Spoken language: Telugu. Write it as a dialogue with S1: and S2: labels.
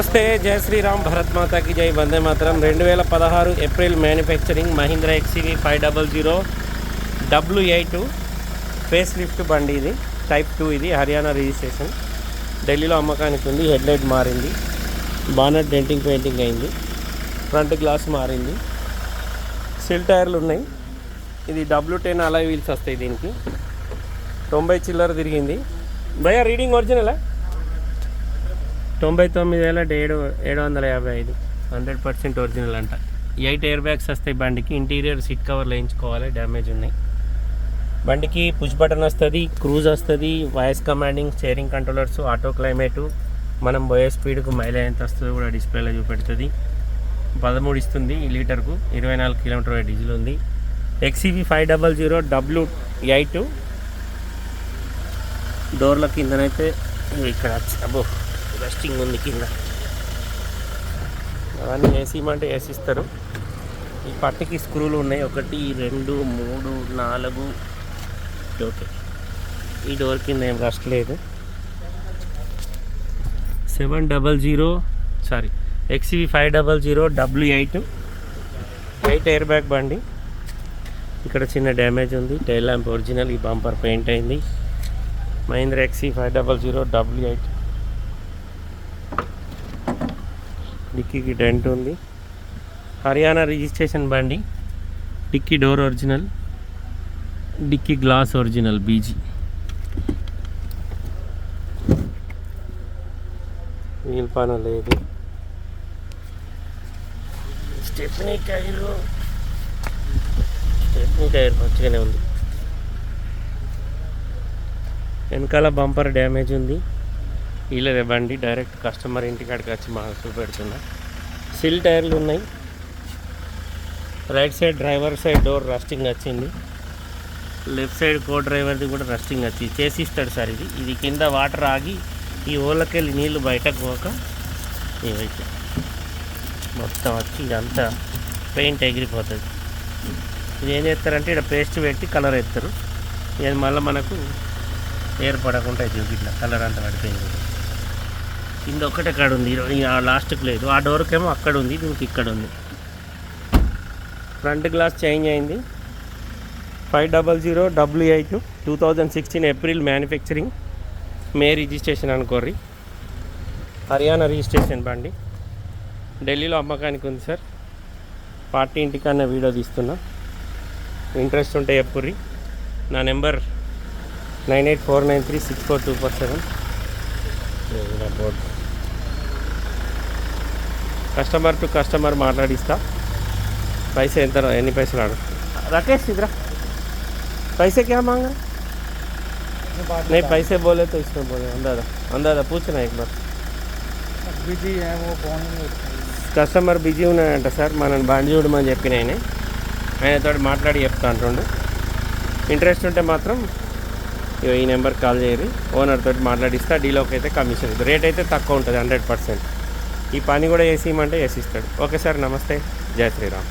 S1: నమస్తే జయ శ్రీరామ్ భరత్ మాతాకి జై వందే మాత్రం. రెండు వేల పదహారు April manufacturing Mahindra XUV five double zero W eight facelift బండి ఇది టైప్ టూ ఇది హర్యానా రిజిస్ట్రేషన్. ఢిల్లీలో అమ్మకానికి ఉంది హెడ్లైట్ మారింది బానట్ డెంటింగ్ పెయింటింగ్ అయింది ఫ్రంట్ గ్లాస్ మారింది. సిల్ టైర్లు ఉన్నాయి. ఇది డబ్ల్యూ టెన్ అలై వీల్స్ వస్తాయి దీనికి. తొంభై చిల్లర తిరిగింది. భయ రీడింగ్ ఒరిజినలా తొంభై తొమ్మిది వేల ఏడు ఏడు వందల యాభై ఐదు. హండ్రెడ్ పర్సెంట్ ఒరిజినల్ అంట. ఎయిట్ ఎయిర్ బ్యాగ్స్ వస్తాయి బండికి. ఇంటీరియర్ సీట్ కవర్లు వేయించుకోవాలి డ్యామేజ్ ఉన్నాయి. బండికి పుష్ బటన్ వస్తుంది క్రూజ్ వస్తుంది voice commanding steering controllers auto climate. మనం పోయే స్పీడ్కు మైలేజ్ ఎంత వస్తుందో కూడా డిస్ప్లేలో చూపెడుతుంది. పదమూడు ఇస్తుంది ఈ లీటర్కు. ఇరవై నాలుగు కిలోమీటర్ డీజిల్ ఉంది. XUV five double zero W eight. డోర్ల కిందనైతే ఇక్కడ అబ్బో. రెస్టింగ్ ఉంది కింద. అవన్నీ ఏసీ వేసిస్తారు ఇస్తారు ఈ పట్టకి స్క్రూలు ఉన్నాయి. ఒకటి రెండు మూడు నాలుగు. ఓకే. ఈ డోర్ కింద ఏం రస్ట్ లేదు. Seven double zero sorry XUV five double zero W eight. Eight air bag బండి. ఇక్కడ చిన్న డ్యామేజ్ ఉంది. టైల్ ల్యాంప్ ఒరిజినల్ ఈ బంపర్ పెయింట్ అయింది. Mahindra XUV five double zero W eight. డిక్కీకి dent ఉంది. హర్యానా రిజిస్ట్రేషన్ బండి dickey door original dickey glass original BG. Wheel పాన లేదు. స్టెప్నీ టైరు స్టెప్నీ టైర్ మంచిగానే ఉంది. వెనకాల బంపర్ డ్యామేజ్ ఉంది. వీళ్ళదే బండి డైరెక్ట్ కస్టమర్ ఇంటికాడికి వచ్చి మాకు చూపెడుతున్నా. సిల్ టైర్లు ఉన్నాయి. Right side driver side door rusting వచ్చింది. లెఫ్ట్ సైడ్ కో డ్రైవర్ది కూడా రస్టింగ్ వచ్చి చేసిస్తాడు సార్ ఇది. ఇది కింద వాటర్ ఆగి ఈ ఓళ్ళకెళ్ళి నీళ్ళు బయటకు పోక ఇవైతే మొత్తం వచ్చి ఇదంతా పెయింట్ ఎగిరిపోతుంది. ఇది ఏం చేస్తారంటే ఇక్కడ పేస్ట్ పెట్టి కలర్ వేస్తారు ఇది మళ్ళీ మనకు ఏర్పడకుండా అవుతుంది ఇట్లా కలర్ అంతా పడిపోయింది. కింద ఒక్కటే కాడ ఉంది లాస్ట్కి లేదు. ఆ డోర్కేమో అక్కడ ఉంది దీనికి ఇక్కడ ఉంది ఫ్రంట్ గ్లాస్ చేంజ్ అయింది. Five double zero W eight two thousand sixteen April manufacturing. May registration అనుకోర్రి. Haryana registration బండి. ఢిల్లీలో అమ్మకానికి ఉంది సార్. పార్టీ ఇంటికన్నా వీడియో తీస్తున్నా. ఇంట్రెస్ట్ ఉంటే ఎప్పుర్రి నా number nine eight four nine three six four two four seven. Board customer to customer మాట్లాడిస్తా पैसे ఎంత ఎన్ని పైసలు ఆడు राकेश इधर पैसे क्या मांग रहे नहीं पैसे बोले तो इसमें बोले अंदाजा अंदाजा पूछना एक बार
S2: बिजी है वो फोन नहीं उठाई
S1: కస్టమర్ బిజీ ఉన్నాడంట సార్ మనం బండి చూడమని చెప్పిన ఆయన ఆయనతో మాట్లాడి చెప్తా అంటుండు ఇంట్రెస్ట్ ఉంటే మాత్రం ఇగో ఈ నెంబర్కి కాల్ చేయరు ఓనర్ తోటి మాట్లాడిస్తా డీలోకి అయితే కమిషన్ రేట్ అయితే తక్కువ ఉంటుంది హండ్రెడ్ పర్సెంట్ ఈ పని కూడా వేసి ఇమ్మంటే వేసిస్తాడు ఓకే సార్ నమస్తే. జయ శ్రీరామ్.